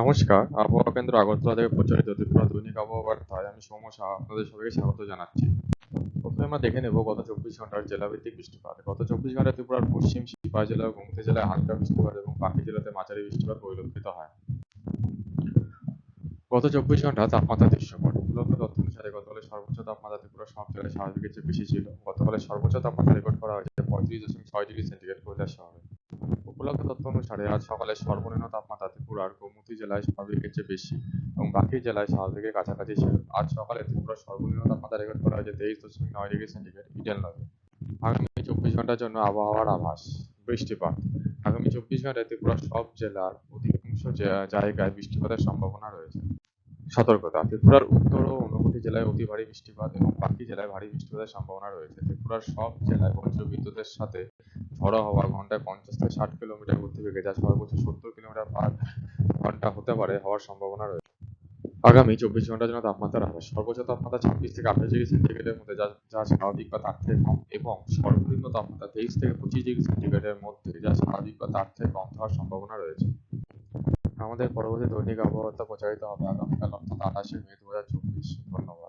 নমস্কার। আবহাওয়া কেন্দ্র আগরতলা থেকে প্রচারিত ত্রিপুরা দৈনিক আবহাওয়া বার্তায় আমি সৌম্য সাহা আপনাদের সবাইকে স্বাগত জানাচ্ছি। প্রথমে আমরা দেখে নেব গত চব্বিশ ঘণ্টার জেলাভিত্তিক বৃষ্টিপাত। গত চব্বিশ ঘন্টায় ত্রিপুরার পশ্চিম সিপাহী জেলা ও গোমতী জেলায় হালকা বৃষ্টিপাত এবং বাকি জেলাতে মাঝারি বৃষ্টিপাত পরিলক্ষিত হয়। গত চব্বিশ ঘণ্টা তাপমাত্রা দৃশ্যপট উপলব্ধ তথ্য অনুসারে গতকালের সর্বোচ্চ তাপমাত্রা ত্রিপুরা সব জেলায় স্বাভাবিকের চেয়ে বেশি ছিল। গতকালের সর্বোচ্চ তাপমাত্রা রেকর্ড করা হয়েছে পঁয়ত্রিশ দশমিক ছয় ডিগ্রি সেন্টিগ্রেড কৈলাস শহরে। উপলব্ধ তথ্য অনুসারে আজ সকালে সর্বনিম্ন তাপমাত্রা ত্রিপুরার গোমতী জেলায় স্বাভাবিকের চেয়ে বেশি এবং বাকি জেলায় স্বাভাবিকের কাছাকাছি ছিল। আজ সকালে ত্রিপুরার সর্বনিম্ন তাপমাত্রা রেকর্ড করা হয়েছে তেইশ দশমিক নয় ডিগ্রি সেন্টিগ্রেড, ইডেন নদে। আগামী চব্বিশ ঘণ্টার জন্য আবহাওয়ার আভাস, বৃষ্টিপাত। আগামী চব্বিশ ঘন্টায় ত্রিপুরার সব জেলার অধিকাংশ জায়গায় বৃষ্টিপাতের সম্ভাবনা রয়েছে। সতর্কতা, ত্রিপুরার উত্তর ও ঊনকোটি জেলায় অতি ভারী বৃষ্টিপাত এবং বাকি জেলায় ভারী বৃষ্টিপাতের সম্ভাবনা রয়েছে। ত্রিপুরার সব জেলায় বজ্র বিদ্যুতের সাথে ঝড়ো হওয়া ঘন্টায় পঞ্চাশ থেকে ষাট কিলোমিটার গতিবেগে যা সর্বোচ্চ সত্তর কিলোমিটার পার ঘণ্টা হতে পারে হওয়ার সম্ভাবনা রয়েছে। আগামী চব্বিশ ঘণ্টার জন্য তাপমাত্রার আভাস সর্বোচ্চ তাপমাত্রা ছাব্বিশ থেকে আঠাশ ডিগ্রি সেন্টিগ্রেডের মধ্যে, যা যা স্বাভাবিক বা তার থেকে কম এবং সর্বনিম্ন তাপমাত্রা তেইশ থেকে পঁচিশ ডিগ্রি সেন্টিগ্রেডের মধ্যে, যা স্বাভাবিক বা তার থেকে কম হওয়ার সম্ভাবনা রয়েছে। আমাদের পরবর্তী দৈনিক আবহাওয়া প্রচারিত হবে আগামীকাল, অর্থাৎ আঠাশে মে দু হাজার চব্বিশ। ধন্যবাদ।